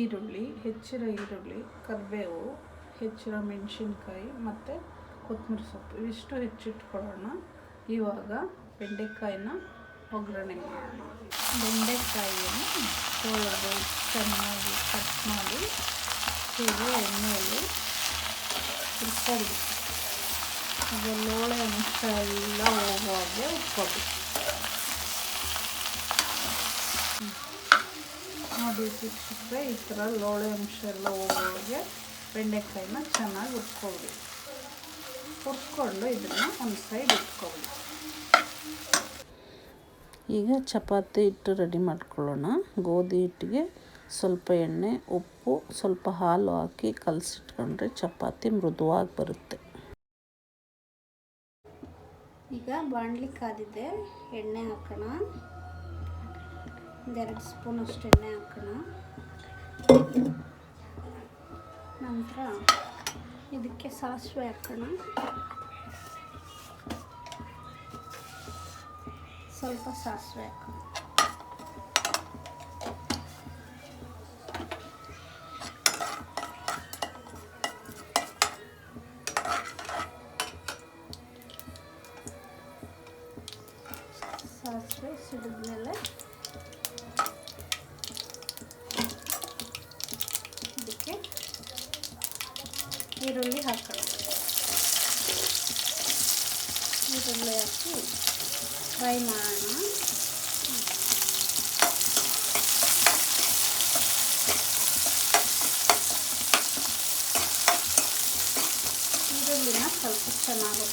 ಈರುಳ್ಳಿ ಹೆಚ್ಚಿರೋ ಈರುಳ್ಳಿ, ಕರಿಬೇವು ಹೆಚ್ಚಿರೋ ಮೆಣಸಿನ್ಕಾಯಿ ಮತ್ತು ಕೊತ್ತಂಬರಿ ಸೊಪ್ಪು. ಇವಿಷ್ಟು ಹೆಚ್ಚಿಟ್ಕೊಳ್ಳೋಣ. ಇವಾಗ ಬೆಂಡೆಕಾಯಿನ ಒಗ್ಗರಣೆ ಮಾಡೋಣ ಬೆಂಡೆಕಾಯಿಯನ್ನು ತೊಳೆದು ಚೆನ್ನಾಗಿ ಕಟ್ ಮಾಡಿ ಹೀಗೆ ಎಣ್ಣೆಯಲ್ಲಿ ಹುರ್ಕೊಂಡು ಅದು ಲೋಳೆ ಅಂಶ ಎಲ್ಲ ಹೋಗುವಾಗೆ ಹಾಗೆ ನೋಡಿ ಶಿಕ್ಷಕರೆ ಈ ಥರ ಲೋಳೆ ಅಂಶ ಎಲ್ಲ ಹೋಗೋರಿಗೆ ಬೆಂಡೆಕಾಯಿನ ಚೆನ್ನಾಗಿ ಉಟ್ಕೊಳ್ಳಿ ಹುರ್ಕೊಂಡು ಇದನ್ನು ಒಂದು ಸೈಡ್ ಇಟ್ಕೊಳ್ಳಿ ಈಗ ಚಪಾತಿ ಹಿಟ್ಟು ರೆಡಿ ಮಾಡ್ಕೊಳ್ಳೋಣ. ಗೋಧಿ ಹಿಟ್ಟಿಗೆ ಸ್ವಲ್ಪ ಎಣ್ಣೆ ಉಪ್ಪು ಸ್ವಲ್ಪ ಹಾಲು ಹಾಕಿ ಕಲಸಿಟ್ಕೊಂಡ್ರೆ ಚಪಾತಿ ಮೃದುವಾಗಿ ಬರುತ್ತೆ. ಈಗ ಬಾಣಲಿ ಕಾದಿದೆ ಎಣ್ಣೆ ಹಾಕೋಣ. ಒಂದೆರಡು ಸ್ಪೂನ್ ಅಷ್ಟು ಎಣ್ಣೆ ಹಾಕೋಣ. ನಂತರ ಇದಕ್ಕೆ ಸಾಸಿವೆ ಹಾಕೋಣ. ಸ್ವಲ್ಪ ಸಾಸಿವೆ ಹಾಕೋಣ. ಸಾಸಿವೆ ಸಿಡಿದ್ಮೇಲೆ ಇದಕ್ಕೆ ಈರುಳ್ಳಿ ಹಾಕೋಣ. ಈರುಳ್ಳಿ ಹಾಕಿ ಫ್ರೈ ಮಾಡೋಣ. ಈರುಳ್ಳಿನ ಸ್ವಲ್ಪ ಚೆನ್ನಾಗಿ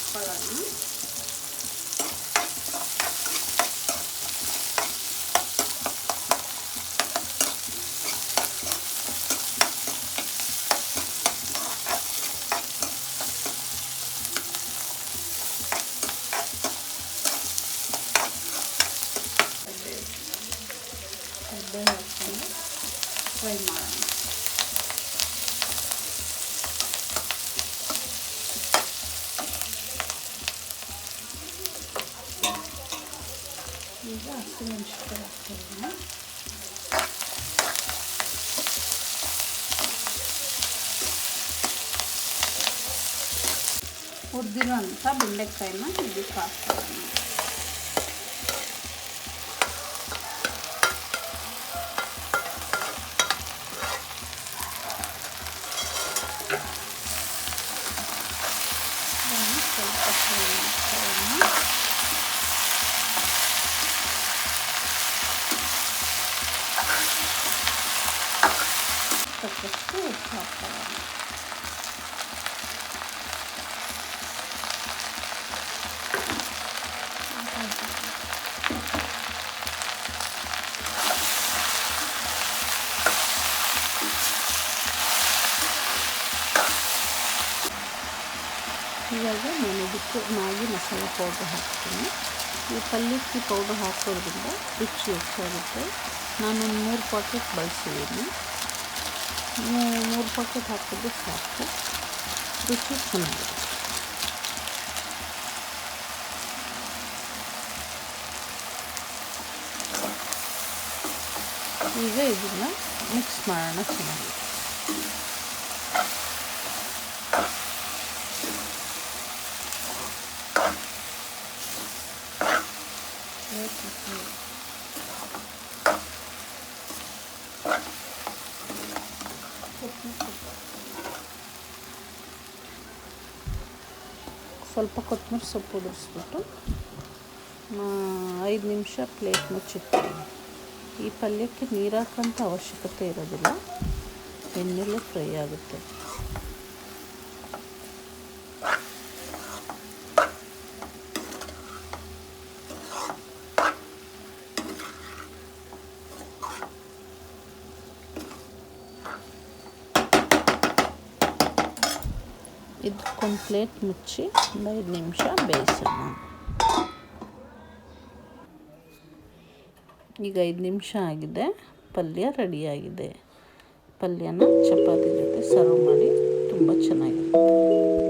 ಹುರ್ಕೊಳ್ಳೋಣ ಕರಿಬೇವು ಹಾಕ್ಕೊಂಡು ಫ್ರೈ ಮಾಡೋಣ ಈಗ ಹಸಿಮೆಣಸಿನ್ಕಾಯಿ ಹಾಕ್ಕೊಳ್ಳೋಣ ಹುರಿದಿರೋಂಥ ಬೆಂಡೆಕಾಯಿನ ಇದಕ್ಕೆ ಹಾಕ್ಕೊಳ್ಳೋಣ ಇದನ್ನು ಸ್ವಲ್ಪ ಫ್ರೈ ಮಾಡ್ಕೊಳ್ಳೋಣ ತಕ್ಕಷ್ಟು ಉಪ್ಪು ಹಾಕ್ಕೊಳ್ಳೋಣ ಇವಾಗ ನಾನು ಇದಕ್ಕೆ ಮ್ಯಾಗಿ ಮಸಾಲೆ ಪೌಡ್ರ್ ಹಾಕ್ತೀನಿ. ಈ ಪಲ್ಯಕ್ಕೆ ಪೌಡ್ರ್ ಹಾಕೋದ್ರಿಂದ ರುಚಿ ಹೆಚ್ಚಾಗುತ್ತೆ. ನಾನೊಂದು ಮೂರು ಪಾಕೆಟ್ ಬಳಸಿದ್ದೀನಿ. ಮೂರು ಪಾಕೆಟ್ ಹಾಕಿದ್ರೆ ಸಾಕು. ರುಚಿ ಚೆನ್ನಾಗಿದೆ. ಈಗ ಇದನ್ನು ಮಿಕ್ಸ್ ಮಾಡೋಣ ಚೆನ್ನಾಗಿ. ಸ್ವಲ್ಪ ಕೊತ್ತಂಬರಿ ಸೊಪ್ಪು ಉದುರಿಸ್ಬಿಟ್ಟು ಐದು ನಿಮಿಷ ಪ್ಲೇಟ್ ಮುಚ್ಚಿಡ್ತೀನಿ. ಈ ಪಲ್ಯಕ್ಕೆ ನೀರು ಹಾಕೋಂಥ ಅವಶ್ಯಕತೆ ಇರೋದಿಲ್ಲ. ಎಣ್ಣೆಲ್ಲೇ ಫ್ರೈ ಆಗುತ್ತೆ. ಇದಕ್ಕೊಂದು ಪ್ಲೇಟ್ ಮುಚ್ಚಿ ಒಂದು ಐದು ನಿಮಿಷ ಬೇಯಿಸೋಣ. ಈಗ ಐದು ನಿಮಿಷ ಆಗಿದೆ. ಪಲ್ಯ ರೆಡಿಯಾಗಿದೆ ಪಲ್ಯನ ಚಪಾತಿ ಜೊತೆ ಸರ್ವ್ ಮಾಡಿ ತುಂಬ ಚೆನ್ನಾಗಿರುತ್ತೆ.